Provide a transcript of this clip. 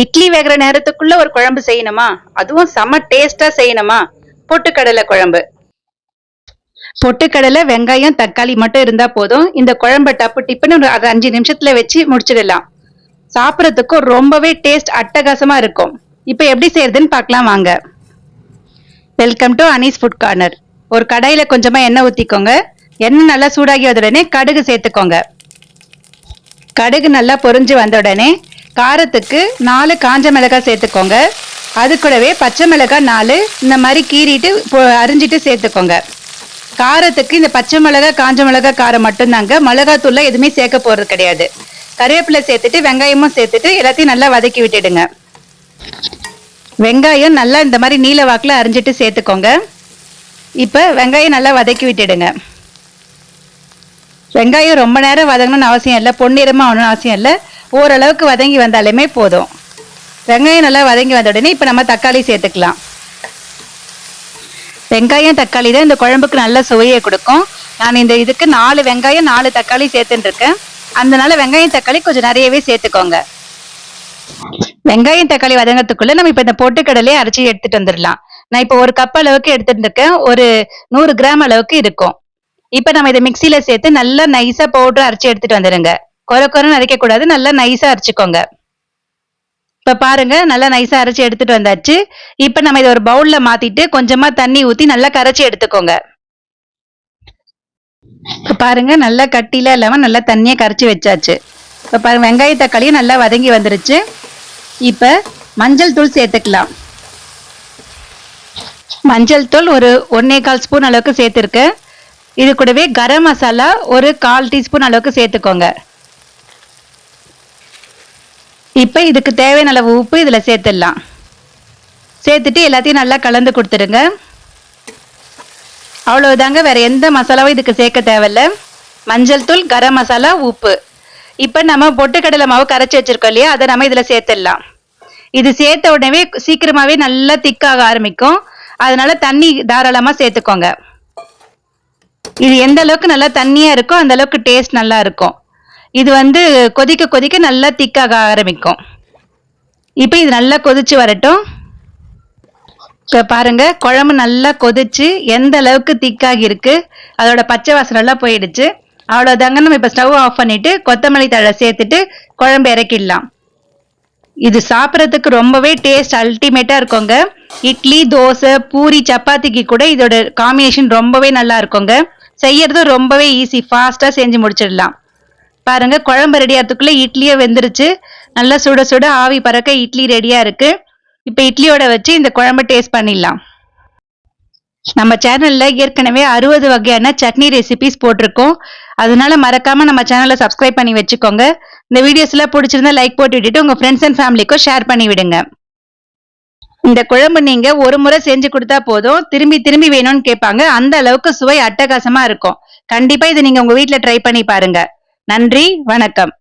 இட்லி வேகிற நேரத்துக்குள்ள ஒரு குழம்பு செய்யணுமா? அதுவும் செம டேஸ்டா செய்யணுமா? பொட்டுக்கடலை குழம்பு. பொட்டுக்கடலை வெங்காயம் தக்காளி மட்டும் இருந்தா போதும். இந்த குழம்பு டப்பு டிப்புன்னு ஒரு அது அஞ்சு நிமிஷத்துல வச்சு முடிச்சிடலாம். சாப்பிட்றதுக்கும் ரொம்பவே டேஸ்ட் அட்டகாசமா இருக்கும். இப்போ எப்படி செய்யறதுன்னு பார்க்கலாம் வாங்க. Welcome to Anees food corner ஒரு கடையில கொஞ்சமா எண்ணெய் ஊத்திக்கோங்க. எண்ணெய் நல்லா சூடாகி வந்த உடனே கடுகு சேர்த்துக்கோங்க. கடுகு நல்லா பொரிஞ்சு வந்த உடனே காரத்துக்கு நாலு காஞ்ச மிளகாய் சேர்த்துக்கோங்க. அது கூடவே பச்சை மிளகாய் நாலு இந்த மாதிரி கீறிட்டு அரிஞ்சிட்டு சேர்த்துக்கோங்க. காரத்துக்கு இந்த பச்சை மிளகாய் காஞ்ச மிளகாய் காரம் மட்டும்தாங்க. மிளகாத்தூள்ல எதுவுமே சேர்க்க போறது கிடையாது. கருவேப்பிலை சேர்த்துட்டு வெங்காயமும் சேர்த்துட்டு எல்லாத்தையும் நல்லா வதக்கி விட்டுடுங்க. வெங்காயம் நல்லா இந்த மாதிரி நீல வாக்கில் அரிஞ்சிட்டு சேர்த்துக்கோங்க. இப்போ வெங்காயம் நல்லா வதக்கி விட்டுடுங்க. வெங்காயம் ரொம்ப நேரம் வதங்கணும்னு அவசியம் இல்லை. பொன்னிறமாக ஆகணும்னு அவசியம் இல்லை. ஓரளவுக்கு வதங்கி வந்தாலுமே போதும். வெங்காயம் நல்லா வதங்கி வந்த உடனே இப்போ நம்ம தக்காளி சேர்த்துக்கலாம். வெங்காயம் தக்காளி தான் இந்த குழம்புக்கு நல்ல சுவையை கொடுக்கும். நான் இந்த இதுக்கு நாலு வெங்காயம் நாலு தக்காளி சேர்த்துட்டுருக்கேன். அதனால வெங்காயம் தக்காளி கொஞ்சம் நிறையவே சேர்த்துக்கோங்க. வெங்காயம் தக்காளி வதங்கறதுக்குள்ள நம்ம இப்போ இந்த பொட்டுக்கடலையே அரைச்சி எடுத்துட்டு வந்துடலாம். நான் இப்போ ஒரு கப் அளவுக்கு எடுத்துட்டு இருக்கேன் ஒரு நூறு கிராம் அளவுக்கு இருக்கும். இப்ப நம்ம இதை மிக்சியில சேர்த்து நல்லா நைஸா பவுடர் அரைச்சி எடுத்துட்டு வந்துடுங்க. குறை கொரன்னு அரைக்க கூடாது நல்லா நைஸா அரைச்சிக்கோங்க. இப்ப பாருங்க நல்லா நைஸா அரைச்சி எடுத்துட்டு வந்தாச்சு. இப்ப நம்ம இதை ஒரு பவுல்ல மாத்திட்டு கொஞ்சமா தண்ணி ஊத்தி நல்லா கரைச்சி எடுத்துக்கோங்க. இப்ப பாருங்க நல்லா கட்டில இல்லாம நல்லா தண்ணியை கரைச்சி வச்சாச்சு. இப்ப பாருங்க வெங்காய தக்காளியும் நல்லா வதங்கி வந்துருச்சு. இப்ப மஞ்சள் தூள் சேர்த்துக்கலாம். மஞ்சள் தூள் ஒரு ஒன்னே கால் ஸ்பூன் அளவுக்கு சேர்த்துருக்கேன். இது கூடவே கரம் மசாலா ஒரு கால் டீஸ்பூன் அளவுக்கு சேர்த்துக்கோங்க. இப்போ இதுக்கு தேவையான அளவு உப்பு இதில் சேர்த்துடலாம். சேர்த்துட்டு எல்லாத்தையும் நல்லா கலந்து கொடுத்துடுங்க. அவ்வளவுதாங்க வேறு எந்த மசாலாவும் இதுக்கு சேர்க்க தேவையில்ல. மஞ்சள் தூள் கரம் மசாலா உப்பு. இப்போ நம்ம பொட்டுக்கடலை மாவு கரைச்சி வச்சுருக்கோம் இல்லையா அதை நம்ம இதில் சேர்த்துடலாம். இது சேர்த்த உடனே சீக்கிரமாகவே நல்லா திக்காக ஆரம்பிக்கும். அதனால தண்ணி தாராளமாக சேர்த்துக்கோங்க. இது எந்த அளவுக்கு நல்லா தண்ணியாக இருக்கோ அந்த அளவுக்கு டேஸ்ட் நல்லா இருக்கும். இது வந்து கொதிக்க கொதிக்க நல்லா திக்காக ஆரம்பிக்கும். இப்போ இது நல்லா கொதிச்சு வரட்டும். இப்போ பாருங்க குழம்பு நல்லா கொதிச்சு எந்த அளவுக்கு திக்காகி இருக்கு அதோட பச்சை வாசனை எல்லாம் போயிடுச்சு. அவ்வளோதாங்க நம்ம இப்போ ஸ்டவ் ஆஃப் பண்ணிட்டு கொத்தமல்லி தழை சேர்த்துட்டு குழம்பு இறக்கிடலாம். இது சாப்பிட்றதுக்கு ரொம்பவே டேஸ்ட் அல்டிமேட்டாக இருக்குங்க. இட்லி தோசை பூரி சப்பாத்திக்கு கூட இதோட காம்பினேஷன் ரொம்பவே நல்லா இருக்குங்க. செய்யறது ரொம்பவே ஈஸி ஃபாஸ்ட்டாக செஞ்சு முடிச்சிடலாம். பாருங்க குழம்பு ரெடி ஆகிறதுக்குள்ள இட்லியே வெந்துருச்சு. நல்லா சுட சுட ஆவி பறக்க இட்லி ரெடியா இருக்கு. இப்போ இட்லியோட வச்சு இந்த குழம்பு டேஸ்ட் பண்ணிடலாம். நம்ம சேனல்ல ஏற்கனவே அறுபது வகையான சட்னி ரெசிபிஸ் போட்டிருக்கோம். அதனால மறக்காம நம்ம சேனலை சப்ஸ்கிரைப் பண்ணி வச்சுக்கோங்க. இந்த வீடியோஸ் எல்லாம் பிடிச்சிருந்தா லைக் போட்டு விட்டுட்டு உங்க ஃப்ரெண்ட்ஸ் அண்ட் ஃபேமிலிக்கும் ஷேர் பண்ணி விடுங்க. இந்த குழம்பு நீங்க ஒரு முறை செஞ்சு கொடுத்தா போதும். திரும்பி திரும்பி வேணும்னு கேட்பாங்க. அந்த அளவுக்கு சுவை அட்டகாசமா இருக்கும். கண்டிப்பா இதை நீங்க உங்க வீட்டுல ட்ரை பண்ணி பாருங்க. நன்றி வணக்கம்.